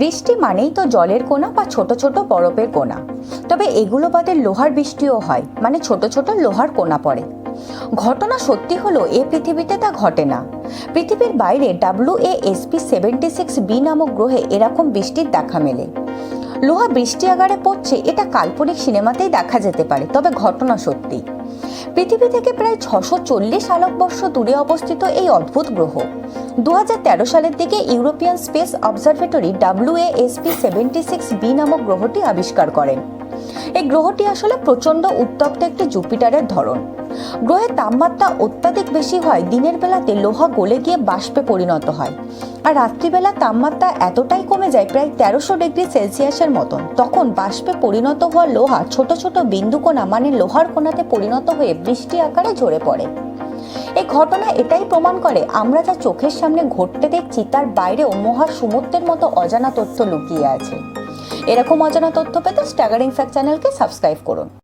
বৃষ্টি মানেই তো জলের কোনা বা ছোট ছোট বরফের কোনা তবে এগুলো বাদে লোহার বৃষ্টিও হয় মানে ছোট ছোট লোহার কোনা পড়ে। ঘটনা সত্যি হলো, এ পৃথিবীতে তা ঘটে না। পৃথিবীর বাইরে W SP seventy six B নামক গ্রহে এরকম বৃষ্টির দেখা মেলে। লোহা বৃষ্টি আগারে পড়ছে, এটা কাল্পনিক সিনেমাতেই দেখা যেতে পারে, তবে ঘটনা সত্যি। পৃথিবী থেকে প্রায় ছশো চল্লিশ আলোকবর্ষ দূরে অবস্থিত এই অদ্ভুত গ্রহ। দু হাজার তেরো সালের দিকে European space observatory W SP seventy six B নামক গ্রহটি আবিষ্কার করেন। এই গ্রহটি আসলে প্রচণ্ড উত্তপ্ত একটি জুপিটারের ধরন। গ্রহের তাপমাত্রা অত্যাধিক বেশি হয়, দিনের বেলাতে লোহা গলে গিয়ে বাষ্পে পরিণত হয়। আর রাত্রিবেলা তাপমাত্রা এতটাই কমে যায়, প্রায় তেরোশো ডিগ্রি সেলসিয়াসের মতন। তখন বাষ্পে পরিণত হওয়া লোহা ছোট ছোট বিন্দুকণা মানে লোহার কোণাতে পরিণত হয়ে বৃষ্টি আকারে ঝরে পড়ে। এই ঘটনা এটাই প্রমাণ করে আমরা যা চোখের সামনে ঘটতে দেখছি তার বাইরেও মহা সমুদ্রের মতো অজানা তথ্য লুকিয়ে আছে। এরকম অজানা তথ্য পেতে স্ট্যাগারিং ফ্যাক্ট চ্যানেলকে সাবস্ক্রাইব করুন।